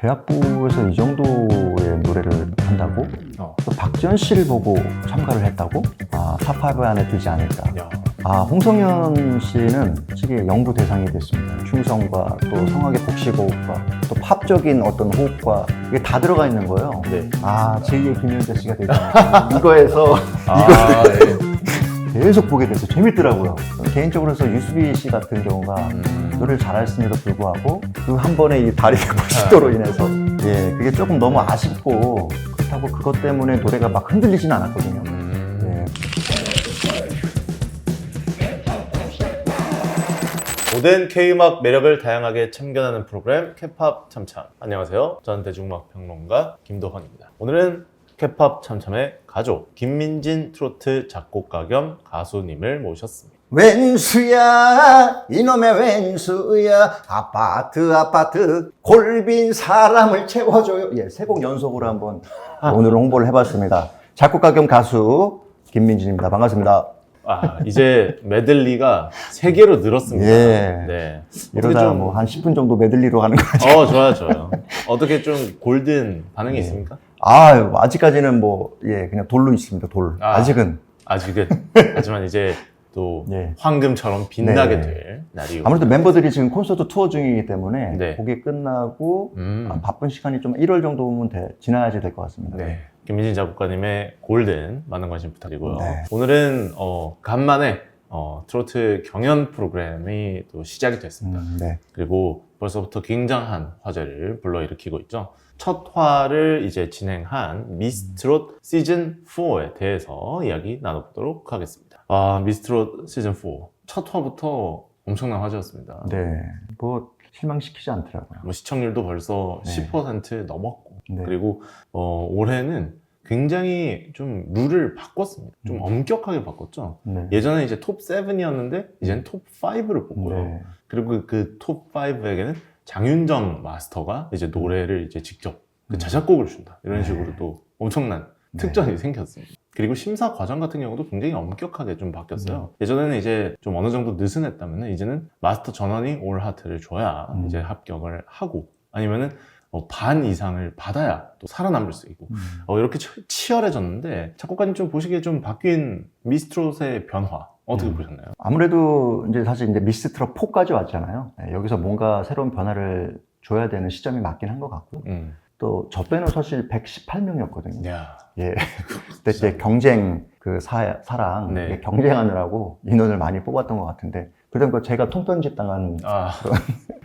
대학부에서 이 정도의 노래를 한다고? 어. 또 박지현 씨를 보고 참가를 했다고? 아, 탑5 안에 들지 않을까. 야. 아, 홍성현 씨는 솔직히 영부 대상이 됐습니다. 충성과 또 성악의 복식 호흡과 또 팝적인 어떤 호흡과 이게 다 들어가 있는 거예요. 네. 아, 제2의 김현자 씨가 않을까. 이거에서 아, 예. 계속 보게 됐어요. 재밌더라고요. 개인적으로서 유수비 씨 같은 경우가 음. 노래를 잘했음에도 불구하고 그 한 번의 이 다리 부식도로 인해서 예 그게 조금 너무 아쉽고 그렇다고 그것 때문에 노래가 막 흔들리지는 않았거든요. 음. 예. 모든 K-음악 매력을 다양하게 참견하는 프로그램 K-팝 참참. 안녕하세요. 저는 대중음악 평론가 김도헌입니다. 오늘은 K-팝 참참의 가족 김민진 트로트 작곡가 겸 가수님을 모셨습니다. 왼수야 이놈의 왼수야 아파트 아파트 골빈 사람을 채워줘요. 예 세 곡 연속으로 한번 오늘 홍보를 해봤습니다. 작곡가 겸 가수 김민진입니다. 반갑습니다. 아 이제 메들리가 세 개로 늘었습니다. 예. 네. 이러다 좀- 뭐한 10분 정도 메들리로 가는 거 같아요. 어 좋아요 좋아요. 어떻게 좀 골든 반응이 예. 있습니까? 아 아직까지는 뭐 예 그냥 돌로 있습니다. 돌 아. 아 직은 아직은 하지만 이제 또 예. 황금처럼 빛나게 네. 될 날이 아무래도 멤버들이 지금 콘서트 투어 중이기 때문에 네. 곡이 끝나고 음. 아, 바쁜 시간이 좀 1월 정도면 돼, 지나야지 될 것 같습니다. 네. 김민진 작곡가님의 골든 많은 관심 부탁드리고요. 네. 오늘은 어, 간만에 어, 트로트 경연 프로그램이 또 시작이 됐습니다. 음, 네. 그리고 벌써부터 굉장한 화제를 불러일으키고 있죠. 첫 화를 이제 진행한 미스트롯 시즌 4에 대해서 이야기 나눠보도록 하겠습니다. 아, 미스트롯 시즌 4. 첫 화부터 엄청난 화제였습니다. 네. 뭐 실망시키지 않더라고요. 뭐 시청률도 벌써 네. 10% 넘었고 네. 그리고 어, 올해는 굉장히 좀 룰을 바꿨습니다. 좀 음. 엄격하게 바꿨죠. 네. 예전에 이제 톱 7이었는데 이제는 톱 5를 뽑고요. 네. 그리고 그 톱 5에게는 장윤정 마스터가 이제 노래를 이제 직접 그 음. 자작곡을 준다. 이런 네. 식으로 또 엄청난 네. 특전이 생겼습니다. 그리고 심사 과정 같은 경우도 굉장히 엄격하게 좀 바뀌었어요. 음. 예전에는 이제 좀 어느 정도 느슨했다면 이제는 마스터 전원이 올 하트를 줘야 음. 이제 합격을 하고 아니면은 어, 반 이상을 받아야 또 살아남을 수 있고 음. 어, 이렇게 치- 치열해졌는데 작곡가님 좀 보시기에 좀 바뀐 미스트롯의 변화 어떻게 음. 보셨나요? 아무래도 이제 사실 이제 미스트롯 4까지 왔잖아요. 네, 여기서 뭔가 새로운 변화를 줘야 되는 시점이 맞긴 한 것 같고 음. 또저 빼는 사실 118명이었거든요. 야, 예. 그때 이제 경쟁 그 사, 사랑 네. 경쟁하느라고 인원을 많이 뽑았던 것 같은데 그러다 보니까 제가 통편집 당한 아,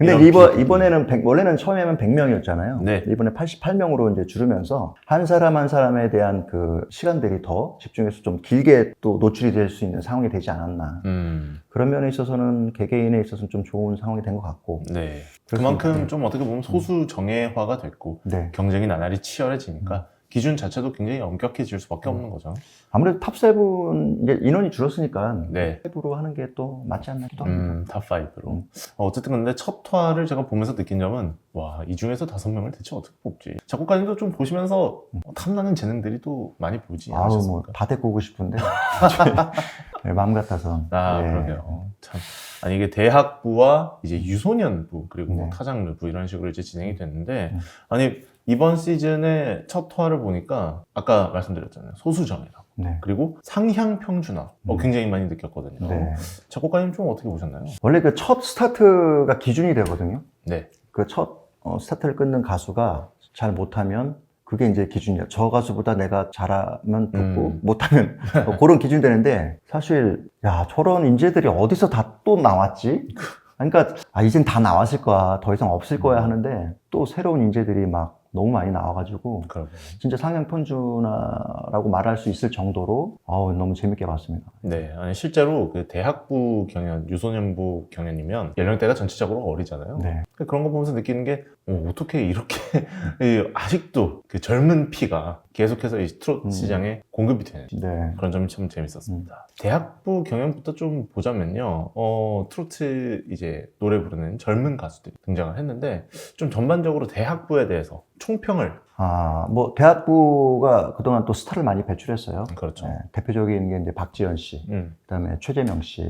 근데 이번, 비- 이번에는 100 원래는 처음에는 100명이었잖아요. 네. 이번에 88명으로 이제 줄으면서 한 사람 한 사람에 대한 그 시간들이 더 집중해서 좀 길게 또 노출이 될 수 있는 상황이 되지 않았나. 음, 그런 면에 있어서는 개개인에 있어서는 좀 좋은 상황이 된 것 같고. 네. 그만큼 네. 좀 어떻게 보면 소수 정예화가 됐고 네. 경쟁이 나날이 치열해지니까 기준 자체도 굉장히 엄격해질 수밖에 음. 없는 거죠. 아무래도 탑7 이제 인원이 줄었으니까 네. 탑으로 하는 게 또 맞지 않나 싶기도 합니다. 음, 탑 5로. 음. 어쨌든 근데 첫 화를 제가 보면서 느낀 점은, 와, 이 중에서 다섯 명을 대체 어떻게 뽑지? 작곡가님도 좀 보시면서 어, 탐나는 재능들이 또 많이 보지 음. 아우, 뭐, 않으셨습니까? 다 데리고 오고 싶은데. 네, 마음 같아서. 아, 예. 그러게요. 참. 아니, 이게 대학부와 이제 유소년부, 그리고 뭐 네. 타장르부 이런 식으로 이제 진행이 됐는데, 음. 아니, 이번 시즌의 첫 화를 보니까, 아까 말씀드렸잖아요. 소수정예라고. 네. 그리고 상향 평준화. 어, 음. 굉장히 많이 느꼈거든요. 네. 작곡가님 좀 어떻게 보셨나요? 원래 그 첫 스타트가 기준이 되거든요. 네. 그 첫 스타트를 끊는 가수가 잘 못하면 그게 이제 기준이야. 저 가수보다 내가 잘하면 듣고 음. 못하면 뭐 그런 기준이 되는데 사실 야 저런 인재들이 어디서 다 또 나왔지? 그러니까 아 이젠 다 나왔을 거야. 더 이상 없을 거야 음. 하는데 또 새로운 인재들이 막 너무 많이 나와가지고 그러게요. 진짜 상향편준화라고 말할 수 있을 정도로 아우 너무 재밌게 봤습니다. 네, 아니 실제로 그 대학부 경연, 유소년부 경연이면 연령대가 전체적으로 어리잖아요. 네. 그런 거 보면서 느끼는 게 어, 떻게 이렇게 이 아직도 그 젊은 피가 계속해서 이 트롯 음. 시장에 공급이 되는지 네. 그런 점이 참 재밌었습니다. 대학부 경연부터 좀 보자면요, 어, 트로트 이제 노래 부르는 젊은 가수들이 등장을 했는데 좀 전반적으로 대학부에 대해서 총평을 아, 뭐, 대학부가 그동안 또 스타를 많이 배출했어요. 그렇죠. 네, 대표적인 게 이제 박지현 씨, 음, 그다음에 최재명 씨.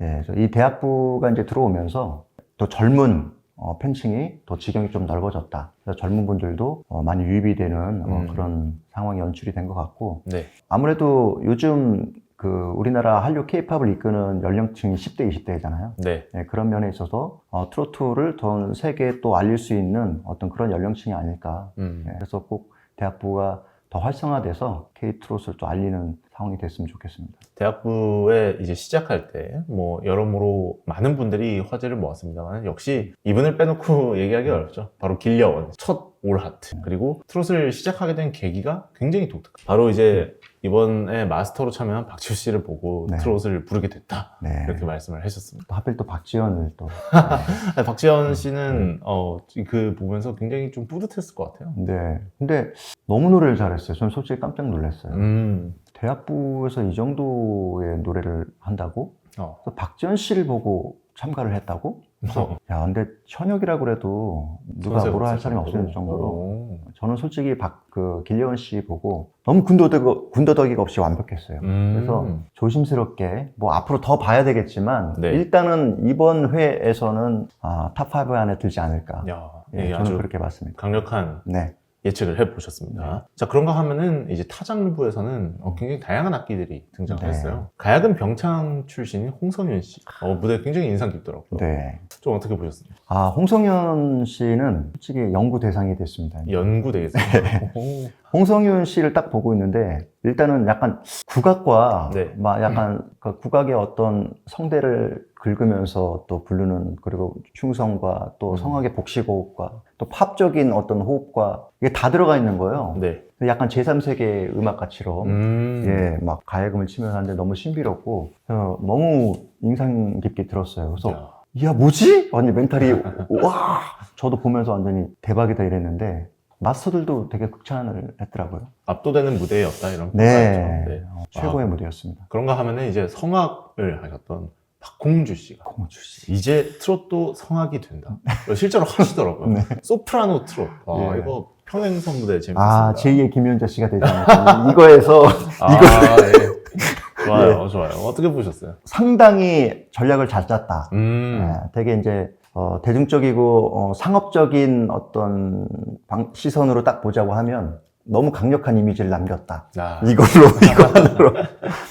예, 그래서 이 대학부가 이제 들어오면서 또 젊은 어, 팬층이 더 지경이 좀 넓어졌다. 그래서 젊은 분들도 어, 많이 유입이 되는 어, 음. 그런 상황이 연출이 된 것 같고 네. 아무래도 요즘 그 우리나라 한류 케이팝을 이끄는 연령층이 10대, 20대잖아요. 네. 그런 면에 있어서 어, 트로트를 전 세계에 또 알릴 수 있는 어떤 그런 연령층이 아닐까. 음. 네, 그래서 꼭 대학부가 더 활성화돼서 K-트롯을 또 알리는 상황이 됐으면 좋겠습니다. 대학부에 이제 시작할 때 뭐 여러모로 많은 분들이 화제를 모았습니다만 역시 이분을 빼놓고 얘기하기 어렵죠. 바로 길려원 첫 올하트 그리고 트롯을 시작하게 된 계기가 굉장히 독특. 바로 이제 이번에 마스터로 참여한 박지우 씨를 보고 네. 트롯을 부르게 됐다 네. 이렇게 말씀을 하셨습니다. 또 하필 또 박지현을 또. 아니, 박지현 씨는 어, 그 보면서 굉장히 좀 뿌듯했을 것 같아요. 네. 근데 너무 노래를 잘했어요. 저는 솔직히 깜짝 놀랐어요. 음, 대학부에서 이 정도의 노래를 한다고? 어, 그래서 박지현 씨를 보고 참가를 했다고? 그래서 야, 근데 현역이라고 그래도 누가 뭐라 할 사람이 없을 정도로. 오. 저는 솔직히 박, 그, 길려원 씨 보고 너무 군더더기, 군더더기가 없이 완벽했어요. 음. 그래서 조심스럽게, 뭐 앞으로 더 봐야 되겠지만, 네. 일단은 이번 회에서는 아, 탑5 안에 들지 않을까. 야, 예, 예, 저는 그렇게 봤습니다. 강력한 네. 예측을 해 보셨습니다. 자, 그런가 하면은 이제 타장부에서는 어, 굉장히 다양한 악기들이 등장을 네. 했어요. 가야금 병창 출신인 홍성윤 씨. 어, 무대 굉장히 인상 깊더라고요. 네. 좀 어떻게 보셨어요? 아, 홍성현 씨는 솔직히 연구 대상이 됐습니다. 연구 되겠습니다. 오. 홍성윤 씨를 딱 보고 있는데 일단은 약간 국악과 네. 막 약간 그 국악의 어떤 성대를 긁으면서 또 부르는 그리고 충성과 또 음. 성악의 복식 호흡과 또 팝적인 어떤 호흡과 이게 다 들어가 있는 거예요. 네. 약간 제3세계 음악 가치로 음. 예, 막 가야금을 치면서 하는데 너무 신비롭고 어, 너무 인상 깊게 들었어요. 그래서 야. 이야 뭐지? 완전 멘탈이 와 저도 보면서 완전히 대박이다 이랬는데 마스터들도 되게 극찬을 했더라고요. 압도되는 무대였다 이런 네. 네. 어, 최고의 무대였습니다. 그런가 하면은 이제 성악을 하셨던 박홍주 씨가 공주 씨. 이제 트롯도 성악이 된다. 실제로 하시더라고요. 네. 소프라노 트롯. 아, 예. 이거 평행선 무대 재밌었습니다. 아 제2의 김연자 씨가 되지 않을까. 이거에서 아, 예. 좋아요, 좋아요. 어떻게 보셨어요? 상당히 전략을 잘 짰다. 음, 예, 되게 이제 어, 대중적이고 어, 상업적인 어떤 방- 시선으로 딱 보자고 하면 너무 강력한 이미지를 남겼다. 아, 이걸로 이거로.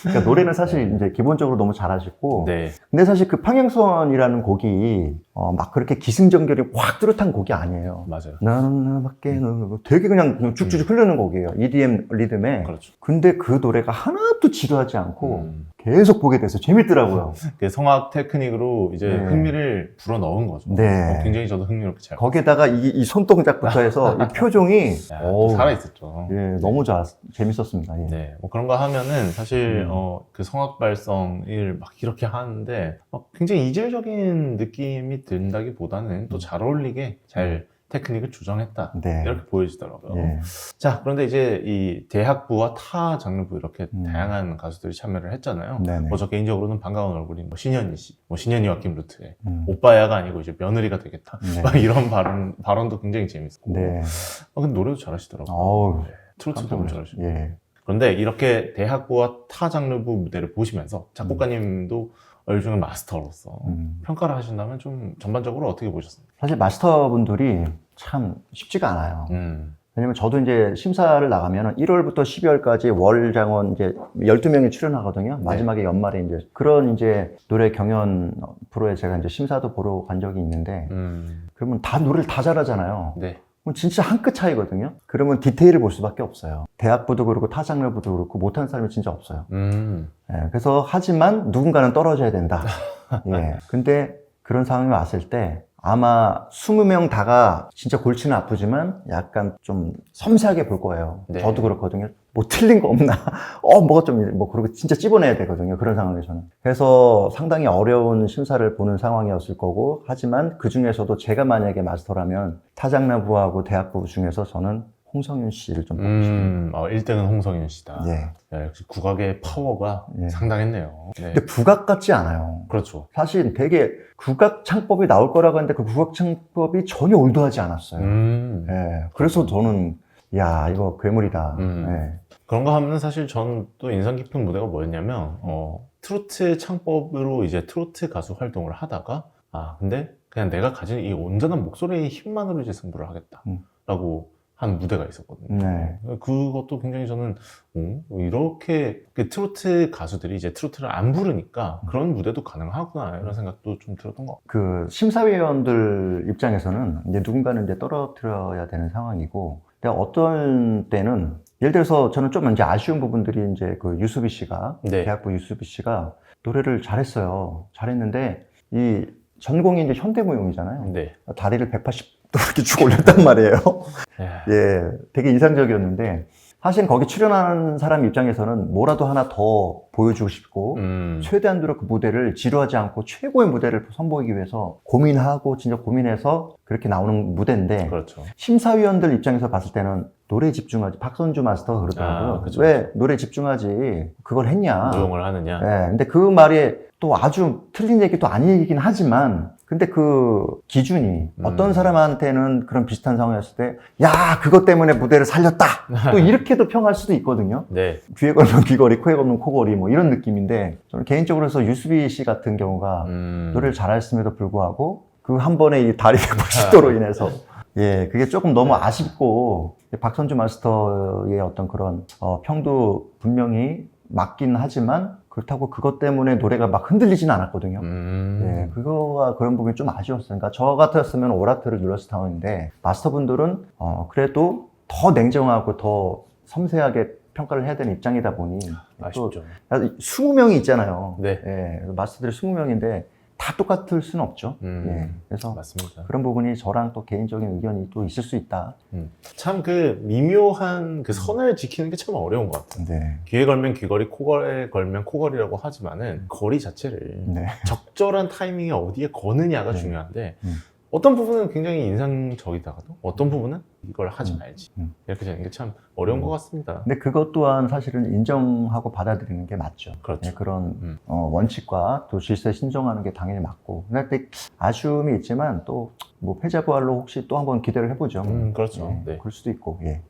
그러니까 노래는 사실 이제 기본적으로 너무 잘하시고. 네, 근데 사실 그 평행선이라는 곡이 어, 막 그렇게 기승전결이 확 뚜렷한 곡이 아니에요. 맞아요. 나는 나밖에 는 되게 그냥, 그냥 쭉쭉 흐르는 곡이에요. EDM 리듬에. 그렇죠. 근데 그 노래가 하나도 지루하지 않고 음, 계속 보게 돼서 재밌더라고요. 그 성악 테크닉으로 이제 네. 흥미를 불어 넣은 거죠. 네. 어, 굉장히 저도 흥미롭게 잘. 거기에다가 이, 이 손동작부터 해서 이 표정이 야, 어우, 살아 있었죠. 예, 너무 좋았, 재밌었습니다. 예. 네, 뭐 그런가 하면은 사실 음. 어, 그 성악 발성을 막 이렇게 하는데 막 굉장히 이질적인 느낌이 든다기보다는 또 잘 어울리게 잘 테크닉을 조정했다 네. 이렇게 보여지더라고요. 예. 자, 그런데 이제 이 대학부와 타 장르부 이렇게 음. 다양한 가수들이 참여를 했잖아요. 네네. 뭐저 개인적으로는 반가운 얼굴이 뭐 신현희 씨, 뭐 신현이와 김루트의 음. 오빠야가 아니고 이제 며느리가 되겠다. 네. 막 이런 발언 발언도 굉장히 재밌었고. 네. 아, 근데 노래도 잘하시더라고요. 어우, 네, 트로트도 너무. 잘하시고. 예. 그런데 이렇게 대학부와 타 장르부 무대를 보시면서 작곡가님도 얼 중의 마스터로서 음. 평가를 하신다면 좀 전반적으로 어떻게 보셨습니까? 사실 마스터분들이 참 쉽지가 않아요. 음, 왜냐면 저도 이제 심사를 나가면 1월부터 12월까지 월 장원 이제 12명이 출연하거든요. 마지막에 연말에 이제 그런 이제 노래 경연 프로에 제가 이제 심사도 보러 간 적이 있는데 음, 그러면 다 노래를 다 잘하잖아요. 네, 진짜 한 끗 차이거든요. 그러면 디테일을 볼 수밖에 없어요. 대학부도 그렇고 타 장르부도 그렇고 못하는 사람이 진짜 없어요. 음, 예, 그래서 하지만 누군가는 떨어져야 된다. 예. 근데 그런 상황이 왔을 때 아마 20명 다가 진짜 골치는 아프지만 약간 좀 섬세하게 볼 거예요. 네. 저도 그렇거든요. 뭐 틀린 거 없나? 어, 뭐가 좀, 뭐, 그러고 진짜 찝어내야 되거든요. 그런 상황에서는. 그래서 상당히 어려운 심사를 보는 상황이었을 거고, 하지만 그 중에서도 제가 만약에 마스터라면 타장나부하고 대학부 중에서 저는 홍성윤 씨를 좀 보고 싶어요. 음, 어, 1등은 홍성윤 씨다. 예. 야, 역시 국악의 파워가 예. 상당했네요. 네. 근데 국악 같지 않아요. 그렇죠. 사실 되게 국악 창법이 나올 거라고 했는데 그 국악 창법이 전혀 올드하지 않았어요. 음, 예. 그래서 저는 야 이거 괴물이다. 음. 예. 그런가 하면 사실 전 또 인상 깊은 무대가 뭐였냐면, 어, 트로트 창법으로 이제 트로트 가수 활동을 하다가, 아, 근데 그냥 내가 가진 이 온전한 목소리의 힘만으로 이제 승부를 하겠다라고 한 무대가 있었거든요. 네. 그것도 굉장히 저는 어, 이렇게 그 트로트 가수들이 이제 트로트를 안 부르니까 그런 무대도 가능하구나 이런 생각도 좀 들었던 것 같아요. 그 심사위원들 입장에서는 이제 누군가는 이제 떨어뜨려야 되는 상황이고, 근데 어떤 때는 예를 들어서 저는 좀 이제 아쉬운 부분들이 이제 그 유수비 씨가 네. 대학부 유수비 씨가 노래를 잘했어요. 잘했는데 이 전공이 이제 현대무용이잖아요. 네. 다리를 180 도 이렇게 쭉 올렸단 말이에요. 예. 예, 되게 인상적이었는데 사실 거기 출연하는 사람 입장에서는 뭐라도 하나 더 보여주고 싶고 음, 최대한으로 그 무대를 지루하지 않고 최고의 무대를 선보이기 위해서 고민하고 진짜 고민해서 그렇게 나오는 무대인데 그렇죠. 심사위원들 입장에서 봤을 때는 노래에 집중하지 박선주 마스터가 그러더라고요. 아, 그쵸, 왜 노래에 집중하지 그걸 했냐? 무용을 하느냐. 예, 근데 그 말이 또 아주 틀린 얘기도 아니긴 하지만, 근데 그 기준이 음. 어떤 사람한테는 그런 비슷한 상황이었을 때, 야, 그것 때문에 무대를 살렸다! 또 이렇게도 평할 수도 있거든요. 네. 귀에 걸면 귀걸이, 코에 걸면 코걸이, 뭐 이런 느낌인데, 저는 개인적으로 해서 유수비 씨 같은 경우가 음, 노래를 잘했음에도 불구하고, 그 한 번에 이 다리 180도로 인해서, 예, 그게 조금 너무 아쉽고, 박선주 마스터의 어떤 그런, 어, 평도 분명히 맞긴 하지만, 그렇다고 그것 때문에 노래가 막 흔들리지는 않았거든요. 음, 예, 그거가 그런 부분이 좀 아쉬웠어요. 그러니까 저 같았으면 오라트를 눌렀을 상황인데, 마스터분들은, 어, 그래도 더 냉정하고 더 섬세하게 평가를 해야 되는 입장이다 보니, 또 아쉽죠. 20명이 있잖아요. 네. 예, 마스터들이 20명인데 다 똑같을 수는 없죠. 음, 예, 그래서 맞습니다. 그런 부분이 저랑 또 개인적인 의견이 또 있을 수 있다. 참그 미묘한 그 선을 지키는 게 참 어려운 것 같아요. 네. 귀에 걸면 귀걸이, 코걸에 걸면 코걸이라고 하지만은 거리 자체를 네. 적절한 타이밍에 어디에 거느냐가 네. 중요한데 음. 어떤 부분은 굉장히 인상적이다가도 어떤 부분은 이걸 하지 음. 말지 음. 이렇게 되는 게 참 어려운 음. 것 같습니다. 근데 그것 또한 사실은 인정하고 받아들이는 게 맞죠. 그렇죠. 예, 그런 음. 어, 원칙과 또 질서에 신중하는 게 당연히 맞고. 근데 아쉬움이 있지만 또 뭐 패자부활로 혹시 또 한번 기대를 해보죠. 음, 그렇죠. 예, 네. 그럴 수도 있고. 예.